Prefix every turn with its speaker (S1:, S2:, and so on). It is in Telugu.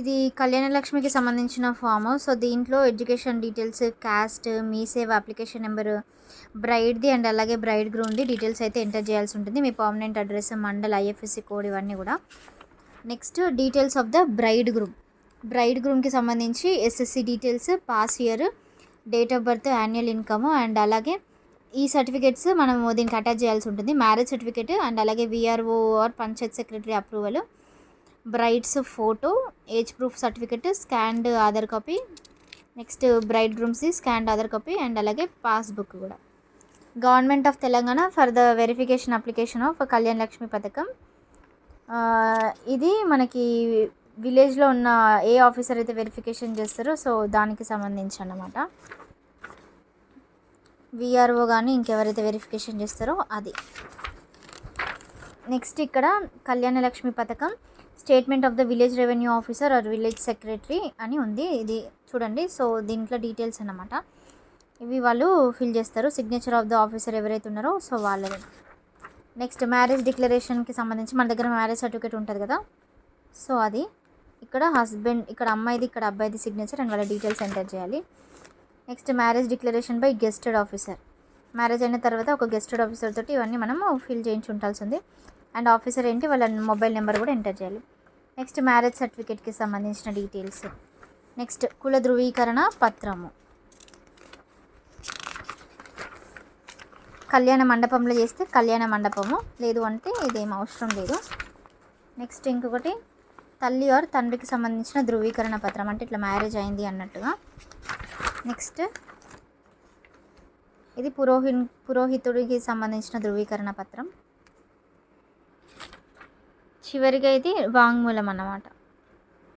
S1: ఇది కళ్యాణలక్ష్మికి సంబంధించిన ఫామ్ సో దీంట్లో ఎడ్యుకేషన్ డీటెయిల్స్ క్యాస్ట్ మీ సేవ్ అప్లికేషన్ నెంబరు బ్రైడ్ది అండ్ అలాగే బ్రైడ్ గ్రూమ్ది డీటెయిల్స్ అయితే ఎంటర్ చేయాల్సి ఉంటుంది. మీ permanent address mandal IFSC code ఇవన్నీ కూడా. Next details of the bride groom bride గ్రూమ్కి సంబంధించి SSC details pass year date of birth annual income and అలాగే ఈ సర్టిఫికేట్స్ మనం దీనికి అటాచ్ చేయాల్సి ఉంటుంది. మ్యారేజ్ సర్టిఫికేట్ అండ్ అలాగే VRO or panchayat secretary approval bride's photo age proof certificate scanned Aadhaar copy next bride గ్రూమ్స్ది scanned Aadhaar copy and అలాగే పాస్బుక్ కూడా. Government of Telangana for the verification application of Kalyan Lakshmi పథకం ఇది మనకి విలేజ్లో ఉన్న ఏ ఆఫీసర్ అయితే వెరిఫికేషన్ చేస్తారో సో దానికి సంబంధించి అన్నమాట. విఆర్ఓ కానీ ఇంకెవరైతే వెరిఫికేషన్ చేస్తారో అది. నెక్స్ట్ ఇక్కడ కళ్యాణ లక్ష్మి పథకం statement of the village revenue officer or village secretary అని ఉంది. ఇది చూడండి. సో దీంట్లో డీటెయిల్స్ అన్నమాట. ఇవి వాళ్ళు ఫిల్ చేస్తారు. సిగ్నేచర్ ఆఫ్ ద ఆఫీసర్ ఎవరైతే ఉన్నారో సో వాళ్ళది. నెక్స్ట్ మ్యారేజ్ డిక్లరేషన్కి సంబంధించి మన దగ్గర మ్యారేజ్ సర్టిఫికేట్ ఉంటుంది కదా? సో అది. ఇక్కడ హస్బెండ్ ఇక్కడ అమ్మాయిది ఇక్కడ అబ్బాయిది సిగ్నేచర్ అండ్ వాళ్ళ డీటెయిల్స్ ఎంటర్ చేయాలి. Next marriage declaration by gazetted officer marriage అయిన తర్వాత ఒక గెస్టెడ్ ఆఫీసర్ తోటి ఇవన్నీ మనము ఫిల్ చేయించి ఉండాల్సింది. అండ్ ఆఫీసర్ ఏంటి? వాళ్ళ మొబైల్ నెంబర్ కూడా ఎంటర్ చేయాలి. నెక్స్ట్ మ్యారేజ్ సర్టిఫికేట్కి సంబంధించిన డీటెయిల్స్. నెక్స్ట్ కుల ధృవీకరణ పత్రము. కళ్యాణ మండపంలో చేస్తే కళ్యాణ మండపము. లేదు అంటే ఇదేం అవసరం లేదు. నెక్స్ట్ ఇంకొకటి తల్లి ఆర్ తండ్రికి సంబంధించిన ధృవీకరణ పత్రం. అంటే ఇట్లా మ్యారేజ్ అయింది అన్నట్టుగా. నెక్స్ట్ ఇది పురోహి పురోహితుడికి సంబంధించిన ధృవీకరణ పత్రం. చివరిగా ఇది వాంగ్మూలం అన్నమాట.